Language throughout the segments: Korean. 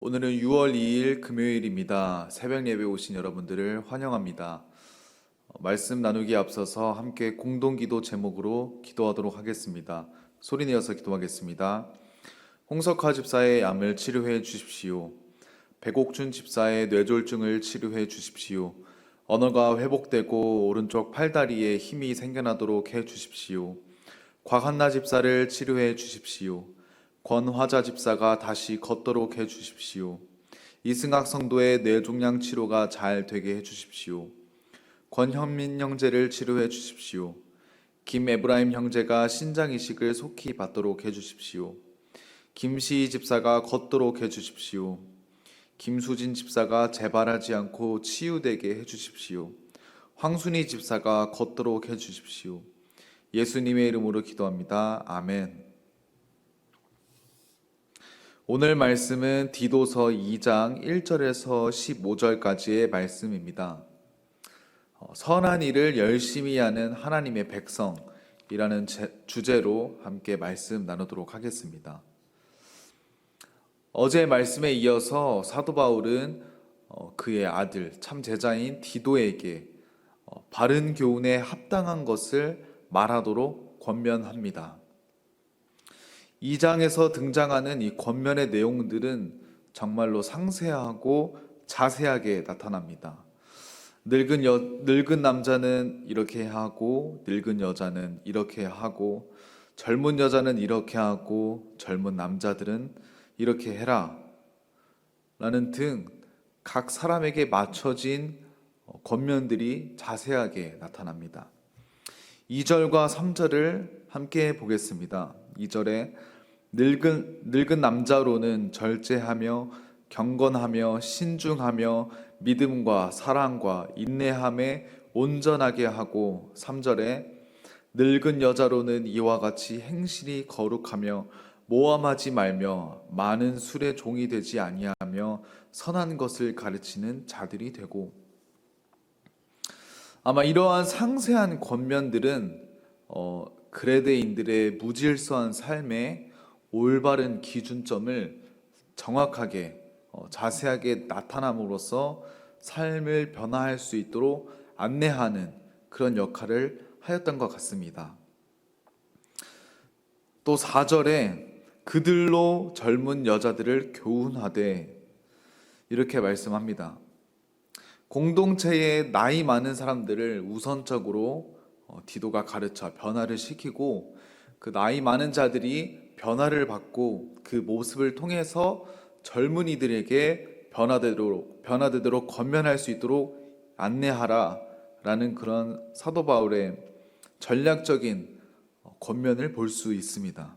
오늘은 6월 2일 금요일입니다. 새벽 예배 오신 여러분들을 환영합니다. 어, 말씀 나누기 앞서서 함께 공동 기도 제목으로 기도하도록 하겠습니다. 소리 내어서 기도하겠습니다. 홍석화 집사의 암을 치료해 주십시오. 백옥준 집사의 뇌졸중을 치료해 주십시오. 언어가 회복되고 오른쪽 팔다리에 힘이 생겨나도록 해 주십시오. 곽한나 집사를 치료해 주십시오. 권화자 집사가 다시 걷도록 해 주십시오. 이승학 성도의 뇌종양 치료가 잘 되게 해 주십시오. 권현민 형제를 치료해 주십시오. 김에브라임 형제가 신장 이식을 속히 받도록 해 주십시오. 김시희 집사가 걷도록 해 주십시오. 김수진 집사가 재발하지 않고 치유되게 해 주십시오. 황순희 집사가 걷도록 해 주십시오. 예수님의 이름으로 기도합니다. 아멘. 오늘 말씀은 디도서 2장 1절에서 15절까지의 말씀입니다. 어, 선한 일을 열심히 하는 하나님의 백성이라는 제- 주제로 함께 말씀 나누도록 하겠습니다. 어제 말씀에 이어서 사도 바울은 어, 그의 아들 참 제자인 디도에게 어, 바른 교훈에 합당한 것을 말하도록 권면합니다. 2장에서 등장하는 이 권면의 내용들은 정말로 상세하고 자세하게 나타납니다. 늙은 여, 늙은 남자는 이렇게 하고 늙은 여자는 이렇게 하고 젊은 여자는 이렇게 하고 젊은 남자들은 이렇게 해라 라는 등 각 사람에게 맞춰진 어, 권면들이 자세하게 나타납니다. 2절과 3절을 함께 보겠습니다. 2절에 늙은 늙은 남자로는 절제하며 경건하며 신중하며 믿음과 사랑과 인내함에 온전하게 하고 3절에 늙은 여자로는 이와 같이 행실이 거룩하며 모함하지 말며 많은 술의 종이 되지 아니하며 선한 것을 가르치는 자들이 되고 아마 이러한 상세한 권면들은 어, 그레데인들의 무질서한 삶의 올바른 기준점을 정확하게 어, 자세하게 나타남으로써 삶을 변화할 수 있도록 안내하는 그런 역할을 하였던 것 같습니다. 또 4절에 그들로 젊은 여자들을 교훈하되 이렇게 말씀합니다. 공동체에 나이 많은 사람들을 우선적으로 어, 디도가 가르쳐 변화를 시키고 그 나이 많은 자들이 변화를 받고 그 모습을 통해서 젊은이들에게 변화되도록 변화되도록 권면할 수 있도록 안내하라라는 그런 사도 바울의 전략적인 어, 권면을 볼 수 있습니다.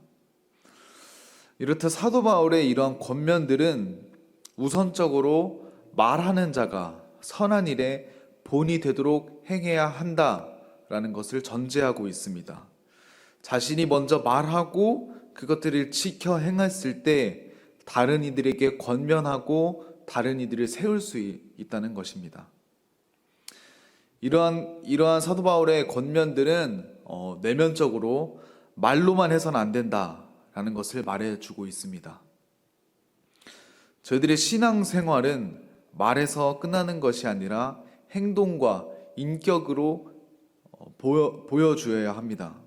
이렇듯 사도 바울의 이런 권면들은 우선적으로 말하는 자가 선한 일에 본이 되도록 행해야 한다라는 것을 전제하고 있습니다. 자신이 먼저 말하고 그것들을 지켜 행했을 때 다른 이들에게 권면하고 다른 이들을 세울 수 있- 있다는 것입니다. 이러한 이러한 사도 바울의 권면들은 어, 내면적으로 말로만 해서는 안 된다라는 것을 말해주고 있습니다. 저희들의 신앙 생활은 말에서 끝나는 것이 아니라 행동과 인격으로 어, 보여, 보여주어야 합니다.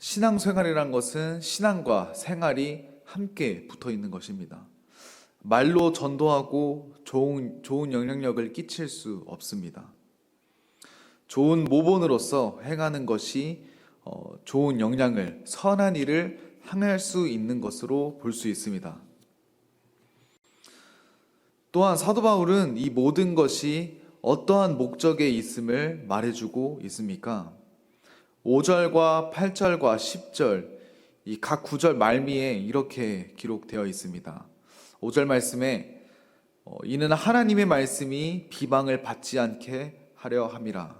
신앙 생활이란 것은 신앙과 생활이 함께 붙어 있는 것입니다. 말로 전도하고 좋은, 좋은 영향력을 끼칠 수 없습니다. 좋은 모본으로서 행하는 것이 어, 좋은 영향을, 선한 일을 향할 수 있는 것으로 볼 수 있습니다. 또한 사도 바울은 이 모든 것이 어떠한 목적에 있음을 말해주고 있습니까? 5절과 8절과 10절 이 각 구절 말미에 이렇게 기록되어 있습니다. 5절 말씀에 어, 이는 하나님의 말씀이 비방을 받지 않게 하려 함이라.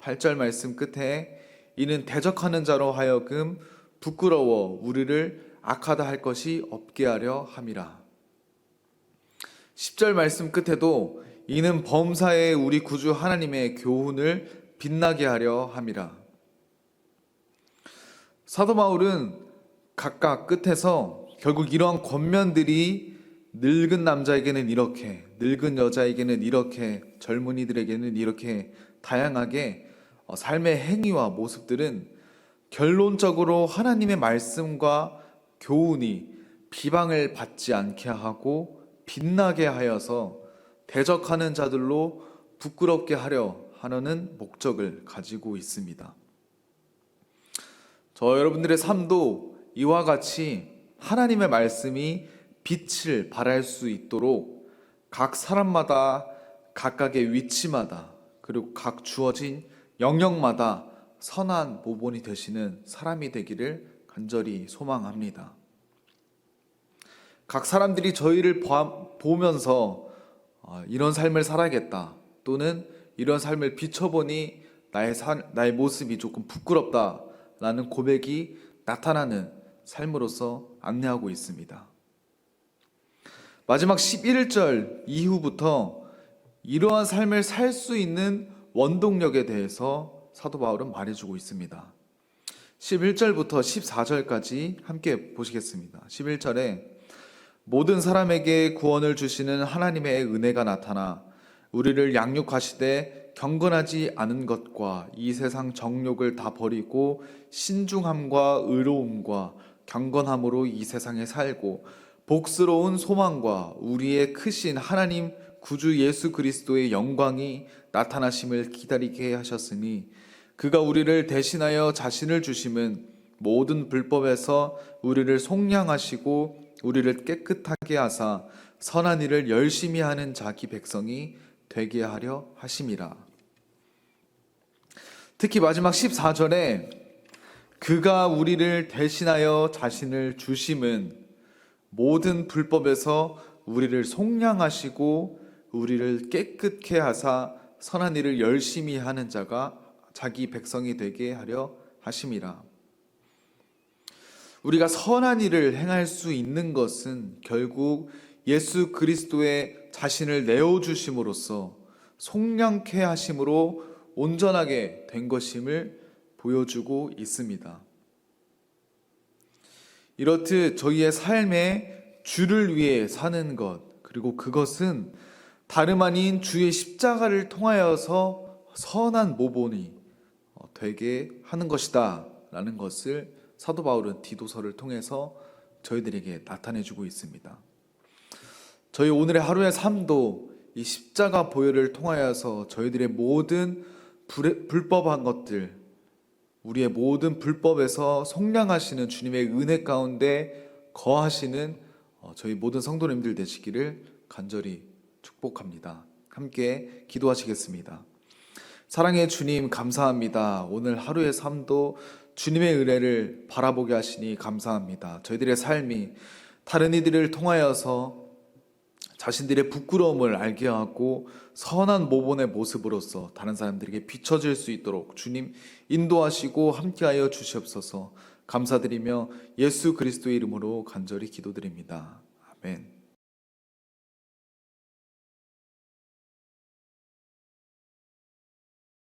8절 말씀 끝에 이는 대적하는 자로 하여금 부끄러워 우리를 악하다 할 것이 없게 하려 함이라. 10절 말씀 끝에도 이는 범사에 우리 구주 하나님의 교훈을 빛나게 하려 함이라. 사도 바울은 각각 끝에서 결국 이러한 권면들이 늙은 남자에게는 이렇게, 늙은 여자에게는 이렇게, 젊은이들에게는 이렇게 다양하게 어, 삶의 행위와 모습들은 결론적으로 하나님의 말씀과 교훈이 비방을 받지 않게 하고 빛나게 하여서 대적하는 자들로 부끄럽게 하려 하려는 목적을 가지고 있습니다. 저 여러분들의 삶도 이와 같이 하나님의 말씀이 빛을 발할 수 있도록 각 사람마다 각각의 위치마다 그리고 각 주어진 영역마다 선한 모본이 되시는 사람이 되기를 간절히 소망합니다. 각 사람들이 저희를 봐- 보면서 아, 이런 삶을 살아야겠다 또는 이런 삶을 비춰보니 나의 살, 나의 모습이 조금 부끄럽다라는 고백이 나타나는 삶으로서 안내하고 있습니다. 마지막 11절 이후부터 이러한 삶을 살 수 있는 원동력에 대해서 사도 바울은 말해주고 있습니다. 11절부터 14절까지 함께 보시겠습니다. 11절에 모든 사람에게 구원을 주시는 하나님의 은혜가 나타나 우리를 양육하시되 경건하지 않은 것과 이 세상 정욕을 다 버리고 신중함과 의로움과 경건함으로 이 세상에 살고 복스러운 소망과 우리의 크신 하나님 구주 예수 그리스도의 영광이 나타나심을 기다리게 하셨으니 그가 우리를 대신하여 자신을 주심은 모든 불법에서 우리를 속량하시고 우리를 깨끗하게 하사 선한 일을 열심히 하는 자기 백성이 되게 하려 하심이라. 특히 마지막 14절에 그가 우리를 대신하여 자신을 주심은 모든 불법에서 우리를 속량하시고 우리를 깨끗게 하사 선한 일을 열심히 하는 자가 자기 백성이 되게 하려 하심이라. 우리가 선한 일을 행할 수 있는 것은 결국 예수 그리스도의 자신을 내어 주심으로써 속량케 하심으로 온전하게 된 것임을 보여주고 있습니다. 이렇듯 저희의 삶에 주를 위해 사는 것, 그리고 그것은 다름 아닌 주의 십자가를 통하여서 선한 모본이 어, 되게 하는 것이다. 라는 것을 사도 바울은 디도서를 통해서 저희들에게 나타내 주고 있습니다. 저희 오늘의 하루의 삶도 이 십자가 보혈을 통하여서 저희들의 모든 불- 불법한 것들, 우리의 모든 불법에서 속량하시는 주님의 은혜 가운데 거하시는 어, 저희 모든 성도님들 되시기를 간절히 축복합니다. 함께 기도하시겠습니다. 사랑의 주님 감사합니다. 오늘 하루의 삶도 주님의 은혜를 바라보게 하시니 감사합니다. 저희들의 삶이 다른 이들을 통하여서 자신들의 부끄러움을 알게 하고 선한 모본의 모습으로서 다른 사람들에게 비춰질 수 있도록 주님 인도하시고 함께하여 주시옵소서 감사드리며 예수 그리스도의 이름으로 간절히 기도드립니다. 아멘.